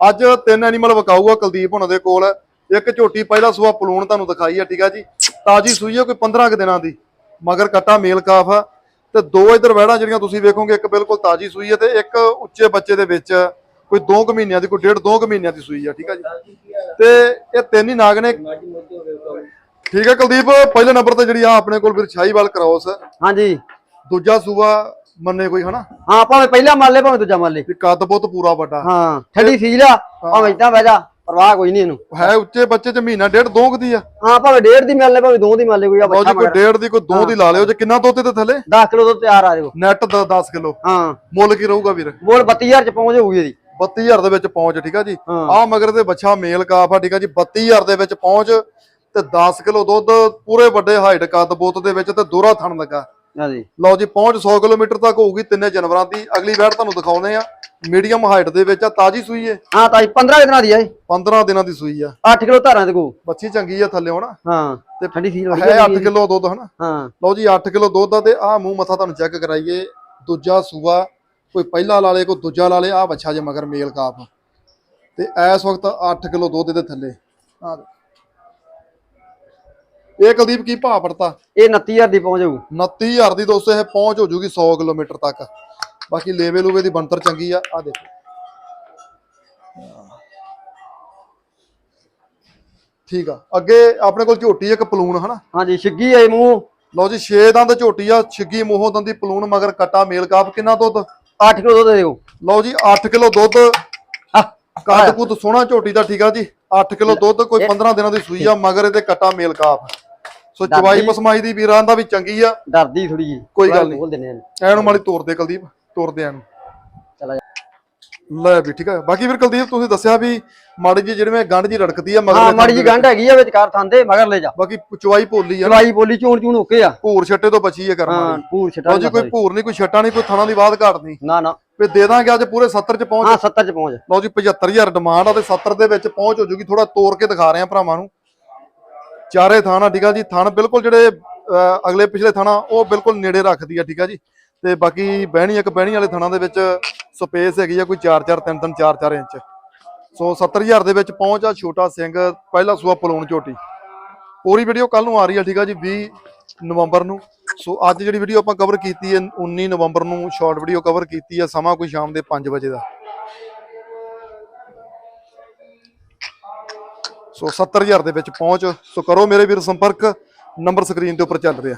ਅੱਜ ਤਿੰਨ ਐਨੀਮਲ ਵਿਕਾਊਗਾ ਕੁਲਦੀਪ ਹੁਣਾਂ ਦੇ ਕੋਲ। ਇੱਕ ਝੋਟੀ ਪਹਿਲਾ ਸੂਆ ਪਲੂਣ ਤੁਹਾਨੂੰ ਦਿਖਾਈ ਆ ਠੀਕ ਆ ਜੀ। ਤਾਜੀ ਸੂਈ ਆ ਕੋਈ 15 ਕੁ ਦਿਨਾਂ ਦੀ ਮਗਰ ਕੱਟਾ ਮੇਲ ਕਾਫ ਆ। ਤੇ ਦੋ ਇਧਰ ਵਹਿੜਾਂ ਜਿਹੜੀਆਂ ਤੁਸੀਂ ਵੇਖੋਗੇ ਇੱਕ ਬਿਲਕੁਲ ਤਾਜੀ ਸੂਈ ਆ ਤੇ ਇੱਕ ਉੱਚੇ ਬੱਚੇ ਦੇ ਵਿੱਚ ਕੋਈ 2 ਕੁ ਮਹੀਨਿਆਂ ਦੀ ਕੋਈ ਡੇਢ 2 ਕੁ ਮਹੀਨਿਆਂ ਦੀ ਸੂਈ ਆ ਠੀਕ ਆ ਜੀ। ਤੇ ਇਹ ਤਿੰਨ ਹੀ ਨਾਗ ਨੇ। ਠੀਕ ਹੈ ਕੁਲਦੀਪ ਪਹਿਲੇ ਨੰਬਰ ਤੇ ਜਿਹੜੀ ਆ ਆਪਣੇ ਕੋਲ ਵੀਰ ਛਾਈਵਾਲ ਕ੍ਰੋਸ ਹਾਂਜੀ। ਦੂਜਾ ਸੂਆ ਮੰਨੇ ਕੋਈ ਹਨਾ? ਹਾਂ ਭਾਵੇਂ ਪਹਿਲਾ ਮੰਨ ਲੈ ਭਾਵੇਂ ਦੂਜਾ ਮੰਨ ਲੈ। ਵੀ ਕੱਦ ਬਹੁਤ ਪੂਰਾ ਵੱਡਾ। ਹਾਂ ਠੰਡੀ ਫੀਲ ਆ ਭਾਵੇਂ ਇਦਾਂ ਬਹਿ ਜਾ ਪਰਵਾਹ ਕੋਈ ਨਹੀਂ ਇਹਨੂੰ। ਹੈ ਉੱਚੇ ਬੱਚੇ ਚ ਮਹੀਨਾ ਡੇਢ ਦੋ ਕੁ ਦੀ ਆ। ਹਾਂ ਭਾਵੇਂ ਡੇਢ ਦੀ ਮੰਨ ਲੈ ਭਾਵੇਂ ਦੋ ਦੀ ਮੰਨ ਲੈ ਕੋਈ ਆ ਲਓ ਬੱਚਾ ਜੀ ਕੋਈ ਡੇਢ ਦੀ ਕੋਈ ਦੋ ਦੀ ਲਾ ਲਿਓ। ਜੇ ਕਿੰਨਾ ਦੁੱਧ ਤੇ ਥੱਲੇ? 10 ਕਿਲੋ ਤੋਂ ਤਿਆਰ ਆ ਜਾਓ ਨੈਟ 10 ਕਿਲੋ। ਹਾਂ। ਮੁੱਲ ਕੀ ਰਹੂਗਾ ਵੀਰ? ਬੋਲ 32000 ਚ ਪਹੁੰਚ ਹੋਊਗੀ ਇਹਦੀ। 32000 ਦੇ ਵਿੱਚ ਪਹੁੰਚ ਠੀਕ ਆ ਜੀ? ਹਾਂ। ਆ ਮਗਰ ਦੇ ਬੱਚਾ ਮੇਲ ਕਾਫ ਆ ਠੀਕ ਆ ਜੀ? 32000 ਦੇ ਵਿੱਚ ਪਹੁੰਚ ਤੇ 10 ਕਿਲੋ ਦੁੱਧ ਪੂਰੇ ਵੱਡੇ ਹਾਈਟ ਕੱਦ ਬੋਤ ਦੇ ਵਿੱਚ ਤੇ ਦੋਹਰਾ ਥਣ ਲੱਗਾ। ਹਾਂਜੀ। ਲਓ ਜੀ ਪਹੁੰਚ 100 ਕਿਲੋਮੀਟਰ ਤੱਕ ਹੋਊਗੀ ਤਿੰਨੇ ਜਾਨਵਰਾਂ ਦੀ। ਅਗਲੀ ਵੈਟ ਤੁਹਾਨੂੰ ਦਿਖਾਉਂਦੇ ਆ ਮੀਡੀਅਮ ਹਾਈਟ ਦੇ ਵਿੱਚ ਆ ਤਾਜੀ ਸੂਈ ਏ? ਹਾਂ ਤਾਂ 15 ਦਿਨਾਂ ਦੀ ਆ ਇਹ 15 ਦਿਨਾਂ ਦੀ ਸੂਈ ਆ। 8 ਕਿਲੋ ਧਾਰਾਂ ਦੇ ਕੋ ਬੱਚੀ ਚੰਗੀ ਆ ਥੱਲੇ ਹੋਣਾ। ਹਾਂ ਤੇ ਠੰਡੀ ਫੀਲ ਹੈ 8 ਕਿਲੋ ਦੁੱਧ ਹਨਾ? ਹਾਂ। ਲਓ ਜੀ 8 ਕਿਲੋ ਦੁੱਧ ਆ ਤੇ ਆ ਮੂੰਹ ਮੱਥਾ ਤੁਹਾਨੂੰ ਚੈੱਕ ਕਰਾਈਏ। ਦੂਜਾ ਸੂਆ ਕੋਈ ਪਹਿਲਾ ਲਾ ਲੇ ਕੋਈ ਦੂਜਾ ਲਾ ਲੇ ਆ ਬੱਚਾ ਜੇ ਮਗਰ ਮੇਲ ਕਾਪ। ਤੇ ਇਸ ਵਕਤ 8 ਕਿਲੋ ਦੁੱਧ ਦੇ ਥੱਲੇ। ਆ ਇਹ ਕੁਲਦੀਪ ਕੀ ਭਾਅ ਪੜਤਾ ਇਹ 29000 ਦੀ ਪਹੁੰਚ ਹੋਊ 29000 ਦੀ ਦੋਸਤੋ ਇਹ ਪਹੁੰਚ ਹੋ ਜੂਗੀ 100 ਕਿਲੋਮੀਟਰ ਤੱਕ। ਬਾਕੀ ਲੇਵੇ ਲੂਵੇ ਦੀ ਬਣਤਰ ਚੰਗੀ ਆ ਆ ਦੇਖੋ। ਠੀਕ ਆ। ਅੱਗੇ ਆਪਣੇ ਕੋਲ ਝੋਟੀ ਇੱਕ ਪਲੂਣ ਹਨਾ? ਹਾਂਜੀ ਛਿੱਗੀ ਆਏ ਮੂੰਹ। ਲਓ ਜੀ 6 ਦੰਦ ਝੋਟੀ ਆ ਛਿੱਗੀ ਮੂੰਹੋਂ ਦੰਦੀ ਪਲੂਣ ਮਗਰ ਕੱਟਾ ਮੇਲ ਕਾਪ ਕਿੰਨਾ ਦੁੱਧ? 8 ਕਿਲੋ ਦੁੱਧ ਦਿਓ। ਲਓ ਜੀ 8 ਕਿਲੋ ਦੁੱਧ। ਕੱਦ ਕੁੱਦ ਸੋਹਣਾ ਝੋਟੀ ਦਾ ਠੀਕ ਆ ਜੀ? 8 ਕਿਲੋ ਦੁੱਧ ਕੋਈ 15 ਦਿਨਾਂ ਦੀ ਸੂਈ ਆ ਮਗਰ ਇਹਦੇ ਕੱਟਾ ਮੇਲ ਕਾਪ। ਸੋ ਚਵਾਈ ਪਸਮਾਈ ਦੀ ਵੀਰਾਂ ਦਾ ਵੀ ਚੰਗੀ ਆ। ਡਰਦੀ ਥੋੜੀ ਜੀ ਕੋਈ ਗੱਲ ਨਹੀਂ। ਬੋਲ ਦਿੰਦੇ ਨੇ ਐਨੂੰ ਮਾੜੀ ਤੋਰ ਦੇ ਕੁਲਦੀਪ ਤੋਰ ਦੇ ਐਨੂੰ। ਚਲਾ ਜਾ। ਲੈ ਵੀ ਠੀਕ ਆ। ਬਾਕੀ ਫਿਰ ਕੁਲਦੀਪ ਤੁਸੀਂ ਦੱਸਿਆ ਵੀ ਮਾੜੀ ਜੀ ਜਿਹੜੇ ਮੈਂ ਗੰਢ ਜੀ ਰੜਕਦੀ ਆ ਮਗਰ ਹਾਂ ਮਾੜੀ ਜੀ ਗੰਢ ਹੈਗੀ ਆ ਵਿਚਕਾਰ ਥਾਂਦੇ ਮਗਰ ਲੈ ਜਾ। ਬਾਕੀ ਚਵਾਈ ਭੋਲੀ ਆ ਨਾ। ਲਵਾਈ ਬੋਲੀ ਚੂਣ ਚੂਣ ਓਕੇ ਆ। ਭੂਰ ਛੱਟੇ ਤੋਂ ਬਚੀ ਆ ਕਰਮ ਹਾਂ ਪੂਰ ਛਟਾ ਲਓ ਜੀ ਕੋਈ ਭੂਰ ਨਹੀਂ ਕੋਈ ਛੱਟਾ ਨਹੀਂ ਕੋਈ ਥਣਾ ਦੀ ਬਾਤ ਘਾਟ ਨਹੀਂ। ਨਾ ਨਾ। ਵੀ ਦੇ ਦਾਂਗੇ ਅੱਜ ਪੂਰੇ 70 ਚ ਪਹੁੰਚ। ਹਾਂ 70 ਚ ਪਹੁੰਚ। ਲਓ ਜੀ 75000 ਡਿਮਾਂਡ ਆ ਤੇ 70 ਦੇ ਵਿੱਚ ਪਹੁੰਚ ਹੋ ਜੂਗੀ। ਥੋੜਾ ਤੋੜ ਕੇ ਦਿਖਾ ਰਹੇ ਆ ਭਰਾਵਾਂ ਨੂੰ। ਚਾਰੇ ਥਾਣਾ, ਠੀਕ ਆ ਜੀ, ਥਣ ਬਿਲਕੁਲ ਜਿਹੜੇ ਅਗਲੇ ਪਿਛਲੇ ਥਾਣਾ, ਉਹ ਬਿਲਕੁਲ ਨੇੜੇ ਰੱਖਦੀ ਆ, ਠੀਕ ਆ ਜੀ। ਤੇ ਬਾਕੀ ਬਹਿਣੀ, ਇੱਕ ਬਹਿਣੀ ਵਾਲੇ ਥਾਣਾ ਦੇ ਵਿੱਚ ਸਪੇਸ ਹੈਗੀ ਆ, ਕੋਈ 4-4 3-3 4-4 ਇੰਚ। ਸੋ 70000 ਦੇ ਵਿੱਚ ਪਹੁੰਚ ਆ ਛੋਟਾ ਸਿੰਘ, ਪਹਿਲਾ ਸੂਆ ਪਲੂਣ ਝੋਟੀ। ਪੂਰੀ ਵੀਡੀਓ ਕੱਲ ਨੂੰ ਆ ਰਹੀ ਆ, ਠੀਕ ਆ ਜੀ 20 ਨਵੰਬਰ ਨੂੰ। ਸੋ ਅੱਜ ਜਿਹੜੀ ਵੀਡੀਓ ਆਪਾਂ ਕਵਰ ਕੀਤੀ ਹੈ 19 ਨਵੰਬਰ ਨੂੰ ਸ਼ਾਰਟ ਵੀਡੀਓ ਕਵਰ ਕੀਤੀ ਹੈ ਸਮਾਂ ਕੋਈ ਸ਼ਾਮ ਦੇ 5 ਵਜੇ ਦਾ। ਸੋ 70000 ਦੇ ਵਿੱਚ ਪਹੁੰਚ। ਸੋ ਕਰੋ ਮੇਰੇ ਵੀਰ ਸੰਪਰਕ। ਨੰਬਰ ਸਕਰੀਨ ਦੇ ਉੱਪਰ ਚੱਲ ਰਿਹਾ।